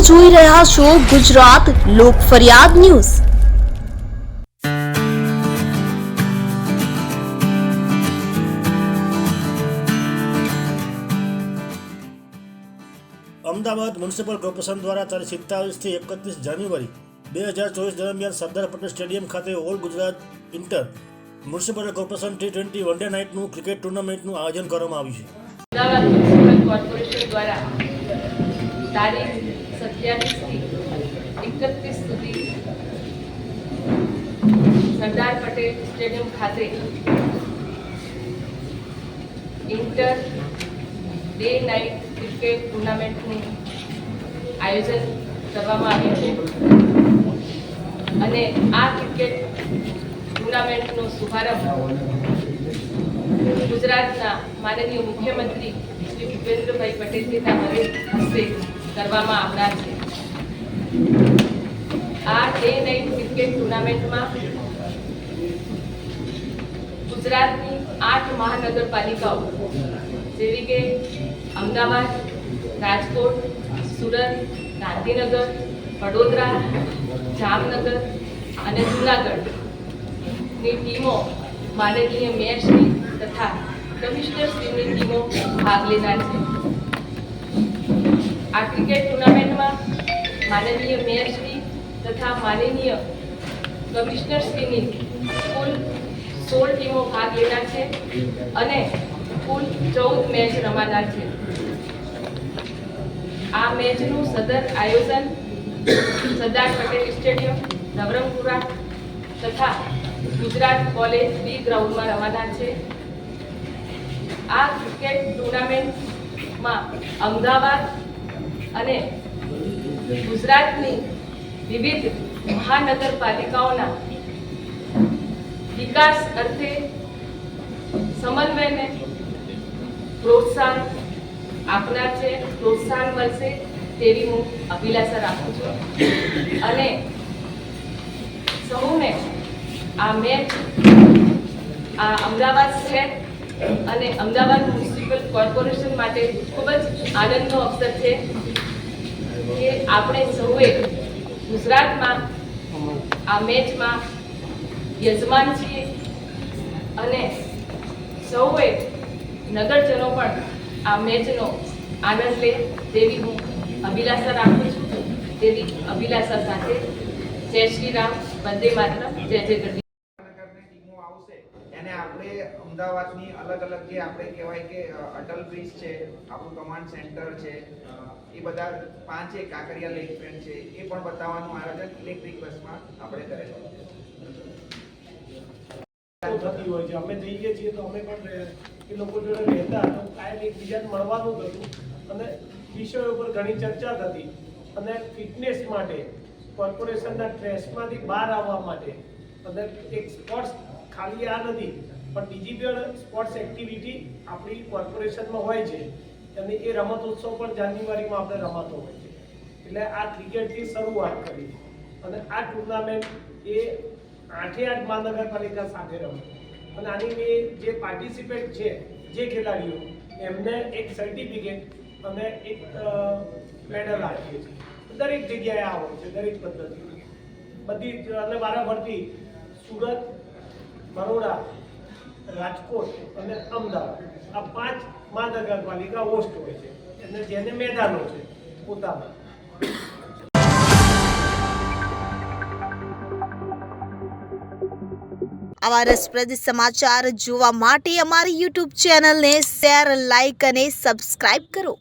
જોઈ રહ્યા છો ગુજરાત લોક ફરિયાદ ન્યૂઝ. અમદાવાદ મ્યુનિસિપલ કોર્પોરેશન દ્વારા તારીખ સિત્તાવીસથી એકત્રીસ જાન્યુઆરી બે હજાર ચોવીસ દરમિયાન સરદાર પટેલ સ્ટેડિયમ ખાતે all Gujarat inter municipal corporation T twenty one day નાઇટનું cricket ટુર્નામેન્ટનું આયોજન કરવામાં આવ્યું છે. અમદાવાદ મ્યુનિસિપલ કોર્પોરેશન દ્વારા તારીખ એકત્રીસ સુધી સરદાર પટેલ સ્ટેડિયમ ખાતે ઇન્ટર ડે નાઇટ ક્રિકેટ ટુર્નામેન્ટનું આયોજન કરવામાં આવ્યું છે. અને આ ક્રિકેટ ટુર્નામેન્ટનો શુભારંભ ગુજરાતના માનનીય મુખ્યમંત્રી શ્રી ભૂપેન્દ્રભાઈ પટેલજીના હસ્તે કરવામાં આવનાર છે. અમદાવાદ, રાજકોટ, સુરત, ગાંધીનગર, વડોદરા, જામનગર અને જૂનાગઢની ટીમો માનનીય મેયરશ્રી તથા કમિશનરશ્રીની ટીમો ભાગ લેનાર છે. આ ક્રિકેટ ટુર્નામેન્ટમાં માનનીય મેયરશ્રી તથા માનનીય કમિશનરશ્રીની કુલ સોળ ટીમો ભાગ લેનાર છે અને કુલ ચૌદ મેચ રમાનાર છે. આ મેચનું સદર આયોજન સરદાર પટેલ સ્ટેડિયમ, નવરંગપુરા તથા ગુજરાત કોલેજ બી ગ્રાઉન્ડમાં રમાનાર છે. આ ક્રિકેટ ટુર્નામેન્ટમાં અમદાવાદ અને ગુજરાતની વિવિધ મહાનગરપાલિકાઓના વિકાસ અર્થે સમન્વયને પ્રોત્સાહન આપનાર છે, પ્રોત્સાહન મળશે તેવી હું અભિલાષા રાખું છું. અને સૌને આ મેચ આ અમદાવાદ શહેર અને અમદાવાદ મ્યુનિસિપલ કોર્પોરેશન માટે ખૂબ જ આનંદનો અવસર છે. કે આપણે સૌએ ગુજરાતમાં, આ મેચમાં યજમાન છીએ અને સૌએ નગરજનો પણ આ મેચનો આનંદ લે તેવી હું અભિલાષા રાખું છું. તેવી અભિલાષા સાથે જય શ્રી રામ, વંદે માતરમ, જય જય આપણે અમદાવાદની અલગ અલગ જે આપણે કહેવાય કે અટલ બ્રિજ છે, આપણું કમાન્ડ સેન્ટર છે એ બધા પાંચે કાંકરિયા લેક ફ્રેન્ડ છે, એ પણ બતાવવાનું આયોજન ઇલેક્ટ્રિક બસમાં આપણે કરેલું. થતી હોય છે. અમે જઈએ છીએ તો અમે પણ એ લોકો જોડે રહેતા તો કાયમ એકબીજાને મળવાનું હતું. અને વિષયો ઉપર ઘણી ચર્ચા થતી. અને ફિટનેસ માટે, કોર્પોરેશનના ટ્રેસમાંથી બહાર આવવા માટે. અને એક સ્પોર્ટ્સ ખાલી આ નથી. પણ બીજી પણ સ્પોર્ટ્સ એક્ટિવિટી આપણી કોર્પોરેશનમાં હોય છે. અને એ રમતોત્સવ પણ જાન્યુઆરીમાં આપણે રમાતો હોય છે. એટલે આ ક્રિકેટથી શરૂઆત કરી. અને આ ટુર્નામેન્ટ એ આઠે આઠ મહાનગરપાલિકા સાથે રમે. અને આની મેં જે પાર્ટિસિપેટ છે, જે ખેલાડીઓ, એમને એક સર્ટિફિકેટ અને એક મેડલ આપીએ છીએ. દરેક જગ્યાએ આ હોય છે, દરેક પદ્ધતિ બધી અને વારાફરતી સુરત, બરોડા રાજકોટ અને અમદાવાદ. આ પાંચ મહાનગરપાલિકા હોસ્ટ હોય છે. અને જેને મેદાનો છે, પોતાના. આવા રસપ્રદ સમાચાર જોવા માટે અમારી યુટ્યુબ ચેનલને શેર લાઇક અને સબસ્ક્રાઇબ કરો.